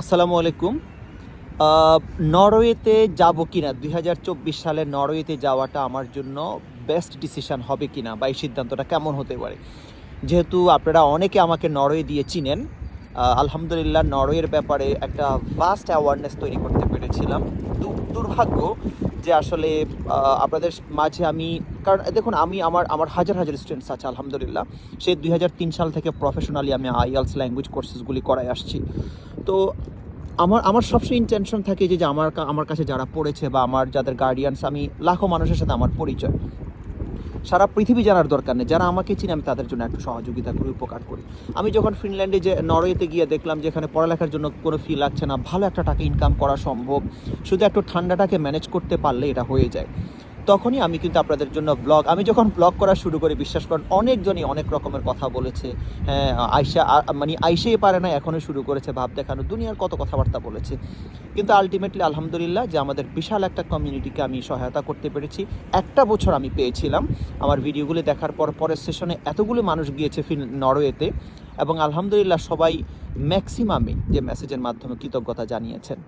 আসসালামু আলাইকুম। নরওয়েতে যাব কি না দুই হাজার চব্বিশ সালে নরওয়েতে যাওয়াটা আমার জন্য বেস্ট ডিসিশন হবে কি না বা এই সিদ্ধান্তটা কেমন হতে পারে? যেহেতু আপনারা অনেকে আমাকে নরওয়ে দিয়ে চিনেন আলহামদুলিল্লাহ নরওয়ের ব্যাপারে একটা ভাস্ট অ্যাওয়ারনেস তৈরি করতে পেরেছিলাম। দুর্ভাগ্য যে আসলে আপনাদের মাঝে আমি, কারণ দেখুন, আমি আমার আমার হাজার হাজার স্টুডেন্টস আছে, আলহামদুলিল্লাহ। সে দুই সাল থেকে প্রফেশনালি আমি আইএলস ল্যাঙ্গুয়েজ কোর্সেসগুলি করাই আসছি। তো আমার আমার সবসময় ইন্টেনশন থাকে যে আমার আমার কাছে যারা পড়েছে বা আমার যাদের গার্ডিয়ানস আমি লাখো মানুষের সাথে আমার পরিচয়। সারা পৃথিবী জানার দরকার নেই। যারা আমাকে চিনে, আমি তাদের জন্য একটু সহযোগিতা করি, উপকার করি। আমি যখন ফিনল্যান্ডে যে নরওয়েতে গিয়ে দেখলাম যে, এখানে পড়ালেখার জন্য কোনো ফি লাগছে না, ভালো একটা টাকা ইনকাম করা সম্ভব। শুধু একটু ঠান্ডাটাকে ম্যানেজ করতে পারলে এটা হয়ে যায়। তখনই আমি কিন্তু আপনাদের জন্য ব্লগ আমি যখন ব্লগ করা শুরু করি, বিশ্বাস করেন, অনেকজনই অনেক রকমের কথা বলেছে। হ্যাঁ আইসা মানে আইসেই পারে না এখনও শুরু করেছে, ভাব দেখানো, দুনিয়ার কত কথাবার্তা বলেছে। কিন্তু আলটিমেটলি আলহামদুলিল্লাহ, যে আমাদের বিশাল একটা কমিউনিটিকে আমি সহায়তা করতে পেরেছি। একটা বছর আমি পেয়েছিলাম আমার ভিডিওগুলি দেখার পর, পরের সেশনে এতগুলো মানুষ গিয়েছে ফিন, নরওয়েতে। এবং আলহামদুলিল্লাহ, সবাই ম্যাক্সিমামে যে মেসেজের মাধ্যমে কৃতজ্ঞতা জানিয়েছেন।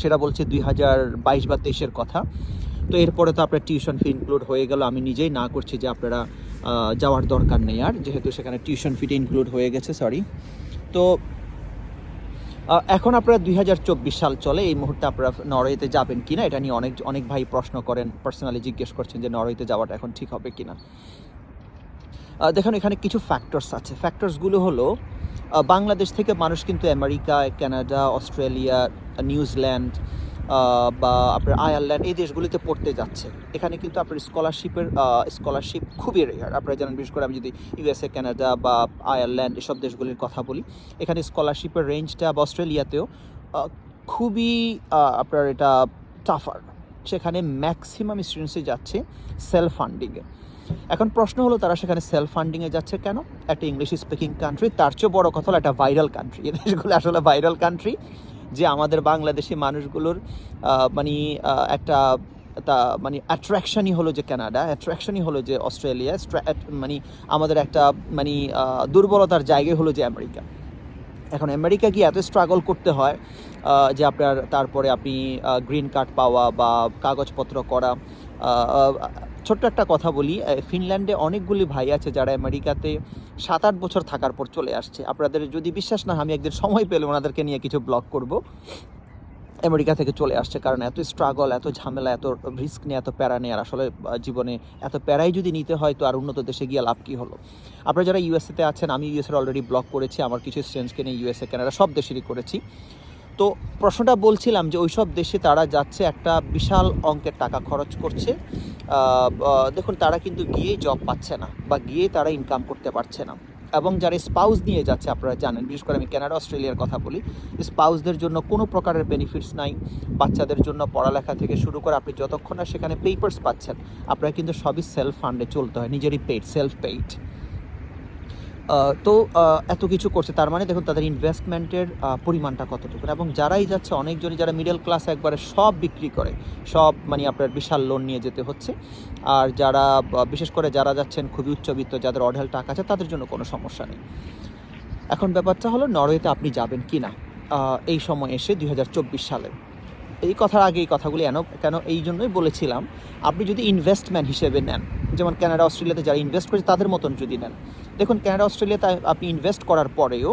সেটা বলছে দুই হাজার বাইশ বা তেইশের কথা। তো এরপরে তো আপনার টিউশন ফি ইনক্লুড হয়ে গেল। আমি নিজেই না করছি যে আপনারা যাওয়ার দরকার নেই আর যেহেতু সেখানে টিউশন ফিটা ইনক্লুড হয়ে গেছে সরি তো এখন আপনারা দুই হাজার চব্বিশ সাল চলে এই মুহূর্তে আপনারা নরওয়েতে যাবেন কিনা এটা নিয়ে অনেক অনেক ভাই প্রশ্ন করেন পার্সোনালি জিজ্ঞেস করছেন যে নরওয়েতে যাওয়াটা এখন ঠিক হবে কিনা। আহ, দেখুন এখানে কিছু ফ্যাক্টরস আছে। ফ্যাক্টরসগুলো হলো বাংলাদেশ থেকে মানুষ কিন্তু আমেরিকা কানাডা অস্ট্রেলিয়া নিউজিল্যান্ড বা আপনার আয়ারল্যান্ড এই দেশগুলিতে পড়তে যাচ্ছে। এখানে কিন্তু আপনার স্কলারশিপের স্কলারশিপ খুবই রেয়ার আপনারা জানেন, বিশেষ করে আমি যদি ইউএসএ কানাডা বা আয়ারল্যান্ড এসব দেশগুলির কথা বলি, এখানে স্কলারশিপের রেঞ্জটা বা অস্ট্রেলিয়াতেও খুবই আপনার এটা টাফার সেখানে ম্যাক্সিমাম স্টুডেন্টসই যাচ্ছে সেলফ ফান্ডিংয়ে এখন প্রশ্ন হলো, তারা সেখানে সেলফ ফান্ডিংয়ে যাচ্ছে কেন? একটা ইংলিশ স্পিকিং কান্ট্রি তার চেয়েও বড় কথা হলো, একটা ভাইরাল কান্ট্রি এই দেশগুলো আসলে ভাইরাল কান্ট্রি যে আমাদের বাংলাদেশি মানুষগুলোর মানে একটা, তা মানে অ্যাট্রাকশনই হলো যে কানাডা অ্যাট্রাকশনই হলো যে অস্ট্রেলিয়া মানে আমাদের একটা মানে দুর্বলতার জায়গায় হলো যে আমেরিকা। এখন আমেরিকা গিয়ে এত স্ট্রাগল করতে হয় যে আপনার, তারপরে আপনি গ্রিন কার্ড পাওয়া বা কাগজপত্র করা ছোট্ট একটা কথা বলি ফিনল্যান্ডে অনেকগুলি ভাই আছে যারা আমেরিকাতে সাত আট বছর থাকার পর চলে আসছে। আপনাদের যদি বিশ্বাস না আমি একদিন সময় পেলে ওনাদেরকে নিয়ে কিছু ব্লগ করব। আমেরিকা থেকে চলে আসছে কারণ এত স্ট্রাগল এত ঝামেলা, এত রিস্ক নিয়ে, এত প্যারা নেয়ার আসলে জীবনে এত প্যারাই যদি নিতে হয়, তো আর উন্নত দেশে গিয়ে লাভ কী হলো? আপনারা যারা ইউএসএতে আছেন, আমি ইউএসএর অলরেডি ব্লগ করেছি, আমার কিছু স্টুডেন্টসকে নিয়ে ইউএসএ কানাডা সব দেশেরই করেছি। তো প্রশ্নটা বলছিলাম যে ওইসব দেশে তারা যাচ্ছে একটা বিশাল অঙ্কের টাকা খরচ করছে। দেখুন, তারা কিন্তু গিয়েই জব পাচ্ছে না বা গিয়ে তারা ইনকাম করতে পারছে না। এবং যারা স্পাউস নিয়ে যাচ্ছে, আপনারা জানেন, বিশেষ করে আমি কানাডা অস্ট্রেলিয়ার কথা বলি স্পাউসদের জন্য কোনো প্রকারের বেনিফিটস নাই। বাচ্চাদের জন্য পড়ালেখা থেকে শুরু করে আপনি যতক্ষণ না সেখানে পেপার্স পাচ্ছেন, আপনারা কিন্তু সবই সেলফ ফান্ডে চলতে হয়, নিজেরই পেড সেলফ পেইড তো এত কিছু করছে, তার মানে দেখুন তাদের ইনভেস্টমেন্টের পরিমাণটা কতটুকু। এবং যারাই যাচ্ছে, অনেকজনই যারা মিডল ক্লাস একবারে সব বিক্রি করে, সব মানে আপনার বিশাল লোন নিয়ে যেতে হচ্ছে। আর যারা, বিশেষ করে যারা যাচ্ছেন খুবই উচ্চবিত্ত, যাদের অঢেল টাকা আছে, তাদের জন্য কোনো সমস্যা নেই। এখন ব্যাপারটা হলো, নরওয়েতে আপনি যাবেন কি না এই সময় এসে দুই হাজার চব্বিশ সালে। এই কথার আগে এই কথাগুলি এন, কেন এই জন্যই বলেছিলাম, আপনি যদি ইনভেস্টমেন্ট হিসেবে নেন, যেমন কানাডা অস্ট্রেলিয়াতে যারা ইনভেস্ট করেছে, তাদের মতন যদি নেন দেখুন কানাডা অস্ট্রেলিয়াতে আপনি ইনভেস্ট করার পরেও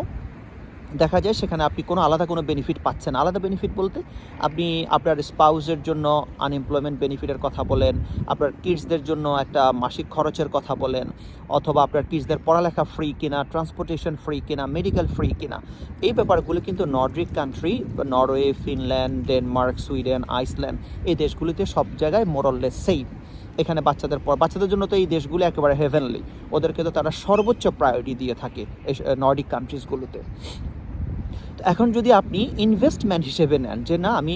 দেখা যায় সেখানে আপনি কোনো আলাদা কোনো বেনিফিট পাচ্ছেন আলাদা বেনিফিট বলতে আপনি আপনার স্পাউসের জন্য আনএমপ্লয়মেন্ট বেনিফিটের কথা বলেন, আপনার কিডসদের জন্য একটা মাসিক খরচের কথা বলেন, অথবা আপনার কিডসদের পড়ালেখা ফ্রি কিনা ট্রান্সপোর্টেশন ফ্রি কিনা মেডিকেল ফ্রি কিনা। এই ব্যাপারগুলো কিন্তু Nordic country Norway Finland Denmark Sweden Iceland এই দেশগুলিতে সব জায়গায় মোরললেস সেম এখানে বাচ্চাদের পর বাচ্চাদের জন্য তো এই দেশগুলো একেবারে হেভেনলি ওদেরকে তো তারা সর্বোচ্চ প্রায়োরিটি দিয়ে থাকে এই নর্ডিক কান্ট্রিজগুলোতে তো এখন যদি আপনি ইনভেস্টমেন্ট হিসেবে নেন, যে না, আমি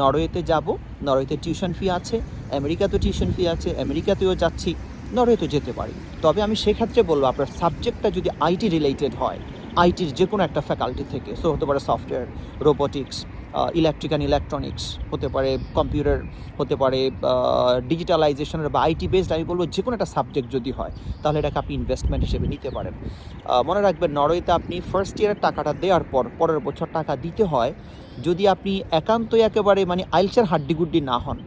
নরওয়েতে যাব, নরওয়েতে টিউশন ফি আছে, আমেরিকাতেও টিউশন ফি আছে, আমেরিকাতেও যাচ্ছি, নরওয়েতে যেতে পারি। তবে আমি সেক্ষেত্রে বলব, আপনার সাবজেক্টটা যদি আইটি রিলেটেড হয় আইটির যে কোনো একটা ফ্যাকাল্টি থেকে সো হতে পারে software robotics electric and electronics হতে পারে কম্পিউটার হতে পারে ডিজিটালাইজেশনের বা আইটি বেসড আমি বলব যে কোনো একটা সাবজেক্ট যদি হয়, তাহলে এটাকে আপনি ইনভেস্টমেন্ট হিসেবে নিতে পারেন। মনে রাখবেন নরওয়েতে আপনি ফার্স্ট ইয়ারের টাকাটা দেওয়ার পর, পরের বছর টাকা দিতে হয়, যদি আপনি একান্তই একেবারে মানে আইলসের হাড্ডিগুড্ডি না হন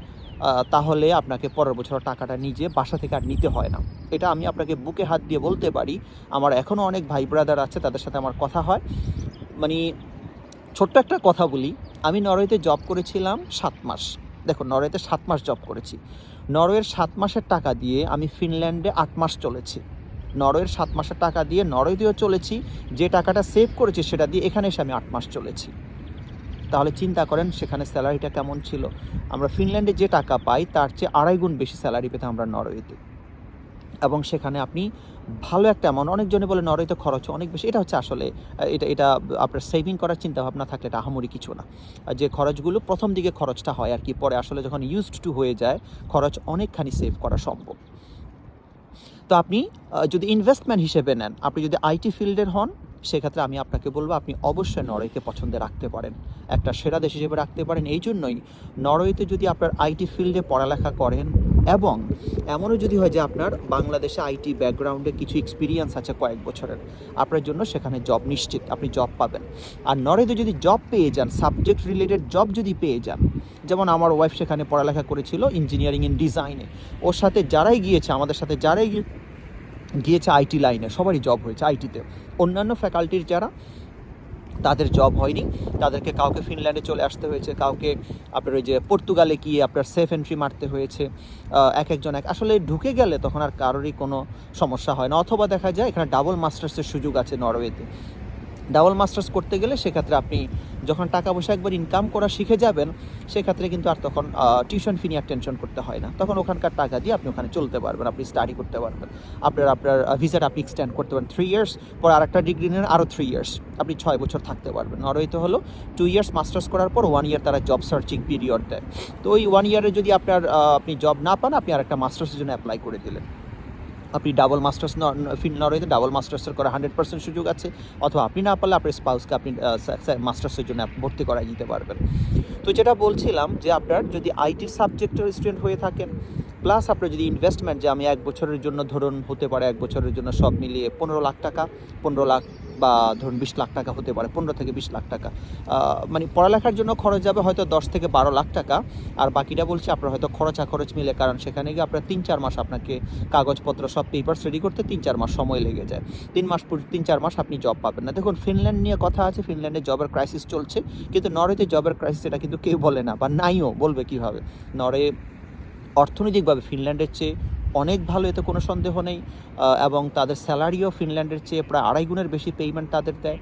তাহলে আপনাকে পরের বছর টাকাটা নিজে বাসা থেকে আর নিতে হয় না। এটা আমি আপনাকে বুকে হাত দিয়ে বলতে পারি। আমার এখনও অনেক ভাই ব্রাদার আছে, তাদের সাথে আমার কথা হয়। মানে ছোট্ট একটা কথা বলি, আমি নরওয়েতে জব করেছিলাম সাত মাস। দেখো নরওয়েতে সাত মাস জব করেছি। নরওয়ের সাত মাসের টাকা দিয়ে আমি ফিনল্যান্ডে আট মাস চলেছি। নরওয়ের সাত মাসের টাকা দিয়ে নরওয়েতেও চলেছি। যে টাকাটা সেভ করেছি সেটা দিয়ে এখানে এসে আমি আট মাস চলেছি। তাহলে চিন্তা করেন সেখানে স্যালারিটা কেমন ছিল। আমরা ফিনল্যান্ডে যে টাকা পাই, তার চেয়ে আড়াই গুণ বেশি স্যালারি পেতাম আমরা নরওয়েতে। এবং সেখানে আপনি ভালো একটা অ্যামাউন্ট অনেকজনে বলে নরওয়েতে খরচ অনেক বেশি, এটা হচ্ছে আসলে, এটা এটা আপনার সেভিং করার চিন্তা ভাবনা থাকলে এটা আহামরি কিছু না। যে খরচগুলো প্রথম দিকে খরচটা হয় আর কি, পরে আসলে যখন ইউজড টু হয়ে যায়, খরচ অনেকখানি সেভ করা সম্ভব। তো আপনি যদি ইনভেস্টমেন্ট হিসেবে নেন, আপনি যদি আইটি ফিল্ডের হন সেক্ষেত্রে আমি আপনাকে বলব, আপনি অবশ্যই নরওয়েকে পছন্দে রাখতে পারেন। একটা সেরা দেশ হিসেবে রাখতে পারেন। এই জন্যই নরওয়েতে যদি আপনার আইটি ফিল্ডে পড়ালেখা করেন এবং এমনও যদি হয় যে আপনার বাংলাদেশে আইটি ব্যাকগ্রাউন্ডে কিছু এক্সপিরিয়েন্স আছে কয়েক বছরের, আপনার জন্য সেখানে জব নিশ্চিত, আপনি জব পাবেন। আর নরওয়েতে যদি জব পেয়ে যান সাবজেক্ট রিলেটেড জব যদি পেয়ে যান, যেমন আমার ওয়াইফ সেখানে পড়ালেখা করেছিল ইঞ্জিনিয়ারিং ইন ডিজাইনে ওর সাথে যারাই গিয়েছে, আমাদের সাথে যারাই গিয়েছে আইটি লাইনে, সবারই জব হয়েছে আইটিতে। অন্যান্য ফ্যাকাল্টির যারা, তাদের জব হয়নি। তাদেরকে কাউকে ফিনল্যান্ডে চলে আসতে হয়েছে, কাউকে আপনার ওই যে পর্তুগালে গিয়ে আপনার সেফ এন্ট্রি মারতে হয়েছে এক একজন এক আসলে ঢুকে গেলে তখন আর কারোরই কোনো সমস্যা হয় না। অথবা দেখা যায় এখানে ডাবল মাস্টার্সের সুযোগ আছে নরওয়েতে। ডাবল মাস্টার্স করতে গেলে সেক্ষেত্রে আপনি যখন টাকা পয়সা একবার ইনকাম করা শিখে যাবেন, সেক্ষেত্রে কিন্তু আর তখন টিউশন ফি নিয়ে টেনশন করতে হয় না। তখন ওখানকার টাকা দিয়ে আপনি ওখানে চলতে পারবেন, আপনি স্টাডি করতে পারবেন। আপনার আপনার ভিসাটা আপনি এক্সটেন্ড করতে পারেন থ্রি ইয়ার্স পর আর একটা ডিগ্রি নেন আরও থ্রি ইয়ার্স আপনি ছয় বছর থাকতে পারবেন। নরওয়েতে হলো টু ইয়ার্স মাস্টার্স করার পর ওয়ান ইয়ার তারা জব সার্চিং পিরিয়ড দেয়। তো ওই ওয়ান ইয়ারে যদি আপনার আপনি জব না পান, আপনি আর একটা মাস্টার্সের জন্য অ্যাপ্লাই করে দিলেন। আপনি ডাবল মাস্টার্স নরওয়েতে ডাবল মাস্টার্সের করা হান্ড্রেড পার্সেন্ট সুযোগ আছে, অথবা আপনি না পারলে আপনার স্পাউসকে আপনি মাস্টার্সের জন্য ভর্তি করাই নিতে পারবেন। তো যেটা বলছিলাম যে আপনার যদি আইটির সাবজেক্টের স্টুডেন্ট হয়ে থাকেন প্লাস আপনার যদি ইনভেস্টমেন্ট যে আমি এক বছরের জন্য ধরুন হতে পারে, এক বছরের জন্য সব মিলিয়ে পনেরো লাখ টাকা, পনেরো লাখ বা ধরুন বিশ লাখ টাকা হতে পারে, পনেরো থেকে বিশ লাখ টাকা। মানে পড়ালেখার জন্য খরচ যাবে হয়তো দশ থেকে বারো লাখ টাকা, আর বাকিটা বলছি আপনার হয়তো খরচা খরচ মিলে, কারণ সেখানে গিয়ে আপনার তিন চার মাস আপনাকে কাগজপত্র সব পেপার্স রেডি করতে তিন চার মাস সময় লেগে যায়। তিন মাস তিন চার মাস আপনি জব পাবেন না। দেখুন ফিনল্যান্ড নিয়ে কথা আছে ফিনল্যান্ডে জবের ক্রাইসিস চলছে, কিন্তু নরওয়েতে জবের ক্রাইসিস এটা কিন্তু কেউ বলে না, বা নাইও বলবে কীভাবে? নরওয়ে অর্থনৈতিকভাবে ফিনল্যান্ডের চেয়ে অনেক ভালো, এতে কোনো সন্দেহ নেই। এবং তাদের স্যালারিও ফিনল্যান্ডের চেয়ে প্রায় আড়াই গুণের বেশি পেমেন্ট তাদের দেয়।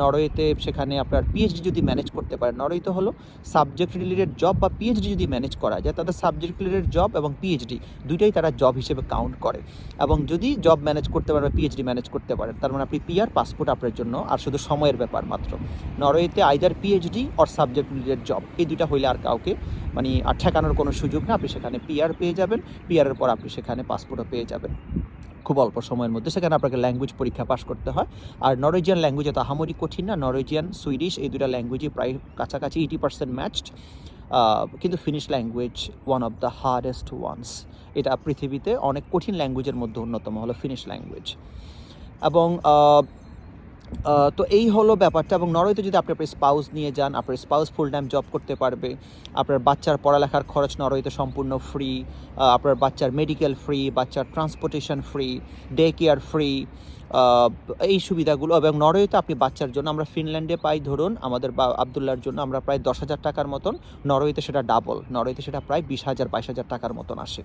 নরওয়েতে সেখানে আপনার পিএইচডি যদি ম্যানেজ করতে পারে নরওয়েতে হলো সাবজেক্ট রিলেটেড জব বা পিএইচডি যদি ম্যানেজ করা যায়, তাদের সাবজেক্ট রিলেটেড জব এবং পিএইচডি দুইটাই তারা জব হিসেবে কাউন্ট করে। এবং যদি জব ম্যানেজ করতে পারে বা পিএইচডি ম্যানেজ করতে পারেন তার মানে আপনি পিআর পাসপোর্ট আপনার জন্য, আর শুধু সময়ের ব্যাপার মাত্র। নরওয়েতে either PhD or subject related job এই দুইটা হইলে আর কাউকে মানে আর ঠেকানোর কোনো সুযোগ না আপনি সেখানে পিআর পেয়ে যাবেন। পিআরের পর আপনি সেখানে পাসপোর্টও পেয়ে যাবেন। খুব অল্প সময়ের মধ্যে সেখানে আপনাকে ল্যাঙ্গুয়েজ পরীক্ষা পাশ করতে হয়। আর নরওয়েজিয়ান ল্যাঙ্গুয়েজে এত আহামরি কঠিন না। নরওয়েজিয়ান সুইডিশ এই দুটা ল্যাঙ্গুয়েজই প্রায় কাছাকাছি এইটি পার্সেন্ট ম্যাচড কিন্তু Finnish language one of the hardest ones এটা পৃথিবীতে অনেক কঠিন ল্যাঙ্গুয়েজের মধ্যে অন্যতম হলো ফিনিশ ল্যাঙ্গুয়েজ এবং তো এই হলো ব্যাপারটা এবং নরওয়েতে যদি আপনি আপনার স্পাউস নিয়ে যান, আপনার স্পাউস ফুল টাইম জব করতে পারবে, আপনার বাচ্চার পড়ালেখার খরচ নরওয়েতে সম্পূর্ণ ফ্রি আপনার বাচ্চার মেডিকেল ফ্রি বাচ্চার transportation free day care free এই সুবিধাগুলো এবং নরওয়েতে আপনি বাচ্চার জন্য, আমরা ফিনল্যান্ডে পাই, ধরুন আমাদের বা আবদুল্লার জন্য আমরা প্রায় দশ হাজার টাকার মতন, নরওয়েতে সেটা ডাবল নরওয়েতে সেটা প্রায় বিশ হাজার, বাইশ হাজার টাকার মতন আসে।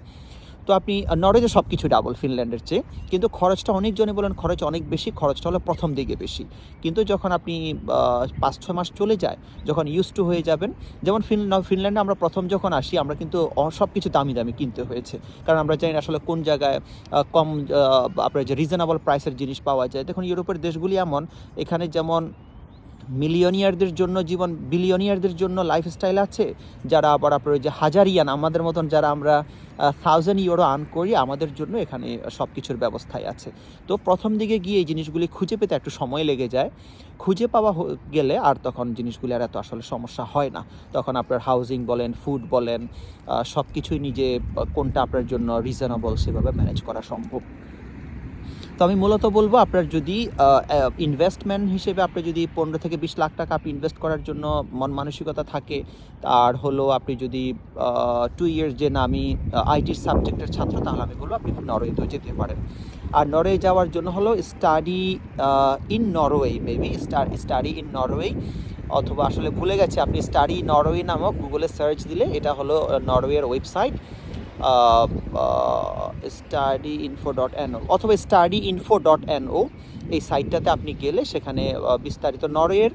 তো আপনি নরওয়েতে সব কিছু ডাবল ফিনল্যান্ডের চেয়ে। কিন্তু খরচটা অনেকজনে বলেন, খরচ অনেক বেশি, খরচটা হলো প্রথম দিকে বেশি। কিন্তু যখন আপনি পাঁচ, ছয় মাস চলে যায়, যখন ইউজ টু হয়ে যাবেন, যেমন ফিন ফিনল্যান্ডে আমরা প্রথম যখন আসি, আমরা কিন্তু সব কিছু দামি দামি কিনতে হয়েছে। কারণ আমরা জানি আসলে কোন জায়গায় কম আপনার যে রিজনেবল প্রাইসের জিনিস পাওয়া যায়। দেখুন, ইউরোপের দেশগুলি এমন, এখানে যেমন মিলিয়নিয়ারদের জন্য জীবন বিলিয়নিয়ারদের জন্য লাইফস্টাইল আছে। যারা আবার আপনার ওই যে হাজারিয়ান, আমাদের মতন যারা আমরা থাউজেন্ড ইউরো আর্ন করি, আমাদের জন্য এখানে সব কিছুর ব্যবস্থাই আছে। তো প্রথম দিকে গিয়ে এই জিনিসগুলি খুঁজে পেতে একটু সময় লেগে যায়। খুঁজে পাওয়া গেলে আর তখন জিনিসগুলি আর এত আসলে সমস্যা হয় না। তখন আপনার হাউজিং বলেন ফুড বলেন সব কিছুই নিজে, কোনটা আপনার জন্য রিজনেবল সেভাবে ম্যানেজ করা সম্ভব। তো আমি মূলত বলব আপনার যদি ইনভেস্টমেন্ট হিসেবে আপনি যদি পনেরো থেকে বিশ লাখ টাকা আপনি ইনভেস্ট করার জন্য মন মানসিকতা থাকে আর হলো আপনি যদি টু ইয়ার্স যে না আমি আইটির সাবজেক্টের ছাত্র, তাহলে আমি বলব আপনি নরওয়েতেও যেতে পারেন। আর নরওয়ে যাওয়ার জন্য হলো study in Norway maybe study in Norway অথবা আসলে ভুলে গেছে, আপনি স্টাডি নরওয়ে নামক গুগলে সার্চ দিলে এটা হলো নরওয়ের website study info dot N O অথবা study info dot N O এই সাইটটাতে আপনি গেলে সেখানে বিস্তারিত নরওয়ের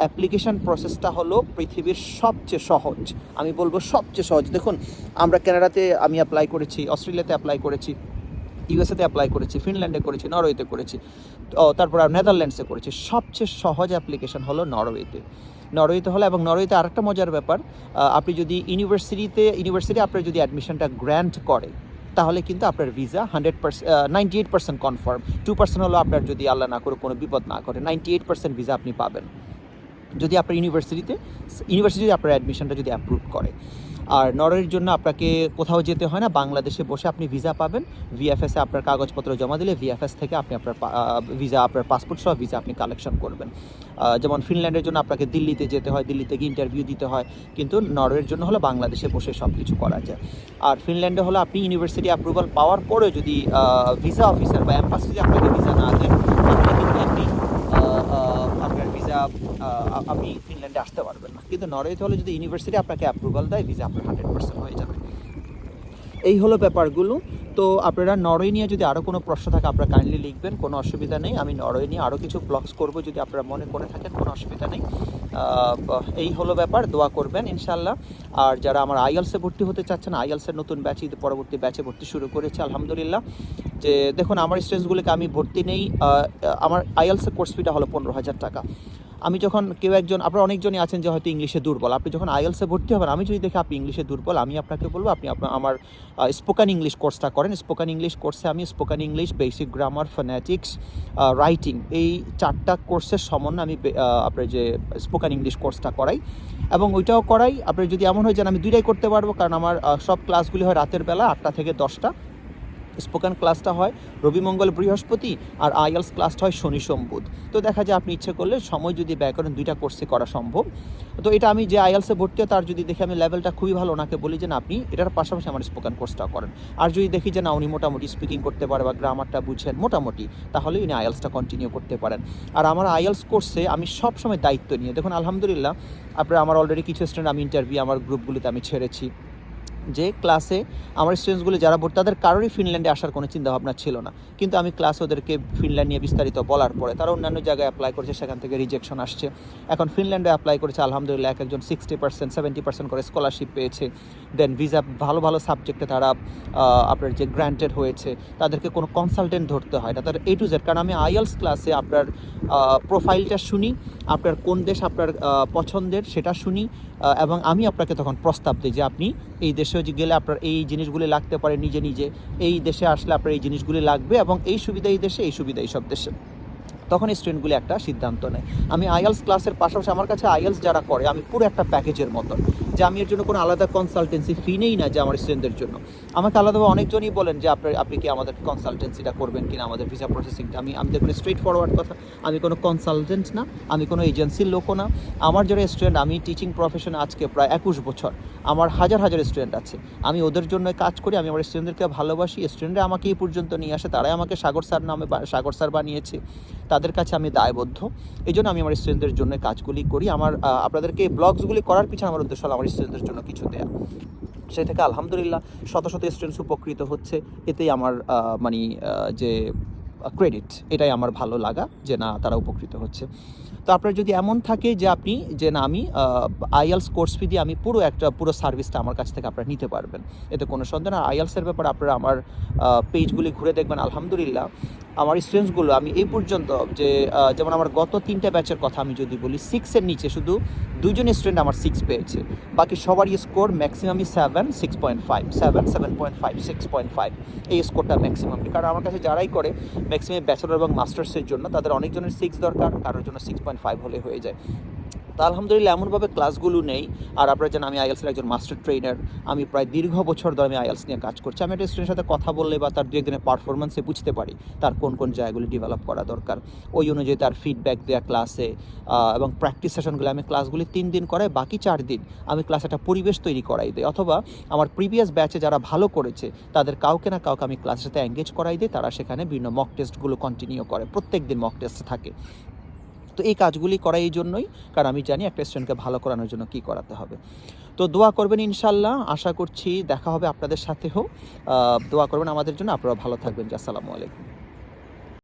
অ্যাপ্লিকেশন প্রসেসটা হলো পৃথিবীর সবচেয়ে সহজ। আমি বলব সবচেয়ে সহজ। দেখুন, আমরা কানাডাতে আমি অ্যাপ্লাই করেছি অস্ট্রেলিয়াতে অ্যাপ্লাই করেছি ইউএসএতে অ্যাপ্লাই করেছি ফিনল্যান্ডে করেছি, নরওয়েতে করেছি তারপর নেদারল্যান্ডসে করেছি। সবচেয়ে সহজ অ্যাপ্লিকেশন হলো নরওয়েতে। নরওয়েতে হলো এবং নরওয়েতে আরেকটা মজার ব্যাপার আপনি যদি ইউনিভার্সিটিতে, ইউনিভার্সিটি আপনার যদি অ্যাডমিশনটা গ্র্যান্ট করে, তাহলে কিন্তু আপনার visa hundred percent ninety eight percent confirm two percent হলো আপনার যদি আল্লাহ না করে কোনো বিপদ না করে নাইনটি এইট পার্সেন্ট ভিসা আপনি পাবেন। যদি আপনার ইউনিভার্সিটিতে, ইউনিভার্সিটি আপনার অ্যাডমিশনটা যদি অ্যাপ্রুভ করে। আর নরওয়ের জন্য আপনাকে কোথাও যেতে হয় না, বাংলাদেশে বসে আপনি ভিসা পাবেন। ভিএফএসে আপনার কাগজপত্র জমা দিলে ভিএফএস থেকে আপনি আপনার ভিসা, আপনার পাসপোর্ট সহ ভিসা আপনি কালেকশন করবেন। যেমন ফিনল্যান্ডের জন্য আপনাকে দিল্লিতে যেতে হয়, দিল্লিতে গিয়ে ইন্টারভিউ দিতে হয়, কিন্তু নরওয়ের জন্য হলো বাংলাদেশে বসে সব কিছু করা যায়। আর ফিনল্যান্ডে হলো আপনি ইউনিভার্সিটি অ্যাপ্রুভাল পাওয়ার পরেও যদি ভিসা অফিসার বা অ্যাম্বাসি যদি আপনাকে ভিসা না দেন তাহলে কিন্তু আপনি আহ, আহ, আপনার ভিসা আপনি ফিনল্যান্ডে আসতে পারবেন না। কিন্তু নরওয়েতে হলে যদি ইউনিভার্সিটি আপনাকে অ্যাপ্রুভাল দেয় ভিসা আপনার হান্ড্রেড পার্সেন্ট হয়ে যাবে। এই হলো ব্যাপারগুলো। তো আপনারা নরওয়ে নিয়ে যদি আরও কোনো প্রশ্ন থাকে, আপনারা কাইন্ডলি লিখবেন, কোনো অসুবিধা নেই। আমি নরওয়ে নিয়ে আরও কিছু ব্লগস করব যদি আপনারা মনে করে থাকেন, কোনো অসুবিধা নেই। এই হলো ব্যাপার, দোয়া করবেন ইনশাল্লাহ আর যারা আমার আইএলসে ভর্তি হতে চাচ্ছেন আইএলসের নতুন ব্যাচ পরবর্তী ব্যাচে ভর্তি শুরু করেছে, আলহামদুলিল্লাহ। যে, দেখুন, আমার স্টুডেন্টসগুলোকে আমি ভর্তি নেই আমার আইএলসের কোর্স ফিটা হলো পনেরো হাজার টাকা। আমি যখন কেউ একজন, আপনারা অনেকজনই আছেন যে হয়তো ইংলিশে দুর্বল। আপনি যখন আইএলসে ভর্তি হবেন, আমি যদি দেখি আপনি ইংলিশে দুর্বল, আমি আপনাকে বলব, আপনি আপনার, আমার স্পোকেন ইংলিশ কোর্সটা করেন। স্পোকেন ইংলিশ কোর্সে আমি spoken English basic grammar phonetics writing এই চারটা কোর্সের সমন্বয়ে আমি আপনার যে স্পোকেন ইংলিশ কোর্সটা করাই এবং ওইটাও করাই। আপনার যদি এমন হয় যেন আমি দুইটাই করতে পারব, কারণ আমার সব ক্লাসগুলি হয় রাতের বেলা আটটা থেকে দশটা। স্পোকেন ক্লাসটা হয় রবি মঙ্গল বৃহস্পতি আর আইএলস ক্লাসটা হয় শনি সোম বুধ তো দেখা যায় আপনি ইচ্ছে করলে সময় যদি ব্যয় করেন দুইটা কোর্সে করা সম্ভব। তো এটা আমি যে আইএলসে ভর্তি হয় তার যদি দেখি আমি লেভেলটা খুবই ভালো ওনাকে বলি যে না, আপনি এটার পাশাপাশি আমার স্পোকেন কোর্সটা করেন। আর যদি দেখি যে না, উনি মোটামুটি স্পিকিং করতে পারে বা গ্রামারটা বুঝেন মোটামুটি, তাহলে উনি আইএলসটা কন্টিনিউ করতে পারেন। আর আমার আইএলস কোর্সে আমি সব সময় দায়িত্ব নিয়ে, দেখুন আলহামদুলিল্লাহ, আপনার আমার অলরেডি কিছু স্টুডেন্ট আমি ইন্টারভিউ আমার গ্রুপগুলিতে আমি ছেড়েছি। যে ক্লাসে আমার স্টুডেন্টসগুলো যারা ভর্তি, তাদের কারোরই ফিনল্যান্ডে আসার কোনো চিন্তাভাবনা ছিল না। কিন্তু আমি ক্লাস ওদেরকে ফিনল্যান্ড নিয়ে বিস্তারিত বলার পরে, তারা অন্যান্য জায়গায় অ্যাপ্লাই করেছে, সেখান থেকে রিজেকশন আসছে। এখন ফিনল্যান্ডে অ্যাপ্লাই করেছে, আলহামদুলিল্লাহ, এক একজন সিক্সটি পার্সেন্ট সেভেন্টি পার্সেন্ট করে স্কলারশিপ পেয়েছে। দেন ভিসা ভালো ভালো সাবজেক্টে তারা আপনার যে গ্র্যান্টেড হয়েছে, তাদেরকে কোনো কনসালটেন্ট ধরতে হয় না। তাদের এ টু জেড কারণ আমি আইএলস ক্লাসে আপনার প্রোফাইলটা শুনি, আপনার কোন দেশ আপনার পছন্দের সেটা শুনি এবং আমি আপনাকে তখন প্রস্তাব দিই যে আপনি এই দেশে গেলে আপনার এই জিনিসগুলি লাগতে পারে নিজে নিজে, এই দেশে আসলে আপনার এই জিনিসগুলি লাগবে এবং এই সুবিধা এই দেশে, এই সুবিধা এই সব দেশে। তখন স্টুডেন্টগুলি একটা সিদ্ধান্ত নেয়। আমি আইএলস ক্লাসের পাশাপাশি আমার কাছে আইএলস যারা করে, আমি পুরো একটা প্যাকেজের মতন। যে আমি এর জন্য কোনো আলাদা কনসালটেন্সি ফি নেই না যে আমার স্টুডেন্টদের জন্য। আমাকে আলাদাভাবে অনেকজনই বলেন যে আপনার, আপনি কি আমাদের কনসালটেন্সিটা করবেন কিনা, আমাদের ভিসা প্রসেসিংটা আমি আমি দেখুন স্ট্রেট ফরওয়ার্ড কথা, আমি কোনো কনসালটেন্ট না, আমি কোনো এজেন্সির লোকও না। আমার যারা স্টুডেন্ট আমি টিচিং প্রফেশনে আজকে প্রায় একুশ বছর। আমার হাজার হাজার স্টুডেন্ট আছে। আমি ওদের জন্য কাজ করি, আমি আমার স্টুডেন্টদেরকে ভালোবাসি। স্টুডেন্টরা আমাকে এই পর্যন্ত নিয়ে আসে, তারাই আমাকে সাগর স্যার নামে সাগর স্যার বানিয়েছে। তাদের কাছে আমি দায়বদ্ধ। এই জন্য আমি আমার স্টুডেন্টদের জন্য কাজগুলি করি। আমার আপনাদেরকে ব্লগসগুলি করার পিছনে আমার উদ্দেশ্য হলো আমার স্টুডেন্টদের জন্য কিছু দেয়া। সেই থেকে আলহামদুলিল্লাহ শত শত স্টুডেন্টস উপকৃত হচ্ছে। এতেই আমার মানে যে ক্রেডিট এটাই আমার ভালো লাগা যে না, তারা উপকৃত হচ্ছে। তো আপনার যদি এমন থাকে যে আপনি, যে না, আমি আইএলস কোর্স ফি দিয়ে আমি পুরো একটা, পুরো সার্ভিসটা আমার কাছ থেকে আপনারা নিতে পারবেন। এতে কোনো সন্দেহ না। আইএলসের ব্যাপারে আপনারা আমার পেজগুলি ঘুরে দেখবেন। আলহামদুলিল্লাহ। আমার স্টুডেন্টসগুলো আমি এই পর্যন্ত যে যেমন আমার গত তিনটা ব্যাচের কথা আমি যদি বলি সিক্সের নিচে শুধু দুজন স্টুডেন্ট আমার সিক্স পেয়েছে। বাকি সবারই স্কোর ম্যাক্সিমামই seven six point five seven seven point five six point five এই স্কোরটা ম্যাক্সিমাম কারণ আমার কাছে যারাই করে ম্যাক্সিমাম ব্যাচেলর এবং মাস্টার্সের জন্য, তাদের অনেকজনের সিক্স দরকার, কারোর জন্য সিক্স পয়েন্ট ফাইভ হলে হয়ে যায়। তা আলহামদুলিল্লাহ এমনভাবে ক্লাসগুলো নেই। আর আপনারা জানেন আমি আইএলসের একজন মাস্টার ট্রেনার আমি প্রায় দীর্ঘ বছর ধরে আমি আইএলস নিয়ে কাজ করছি। আমি একটা স্টুডেন্টের সাথে কথা বললে বা তার দু একদিনের পারফরমেন্সে বুঝতে পারি তার কোন কোন জায়গাগুলি ডেভেলপ করা দরকার। ওই অনুযায়ী তার ফিডব্যাক দেওয়া ক্লাসে এবং প্র্যাকটিস সেশনগুলো আমি ক্লাসগুলি তিন দিন করাই বাকি চার দিন আমি ক্লাস একটা পরিবেশ তৈরি করাই দিই। অথবা আমার প্রিভিয়াস ব্যাচে যারা ভালো করেছে, তাদের কাউকে না কাউকে আমি ক্লাসের সাথে এঙ্গেজ করাই দিই। তারা সেখানে বিভিন্ন মক টেস্টগুলো কন্টিনিউ করে। প্রত্যেক দিন মক টেস্ট থাকে। তো এই কাজগুলি করা এই জন্যই, কারণ আমি জানি একটা স্টুডেন্টকে ভালো করানোর জন্য কি করাতে হবে। তো দোয়া করবেন ইনশাল্লাহ আশা করছি দেখা হবে আপনাদের সাথেও। দোয়া করবেন আমাদের জন্য আপনারা ভালো থাকবেন। আসসালামু আলাইকুম।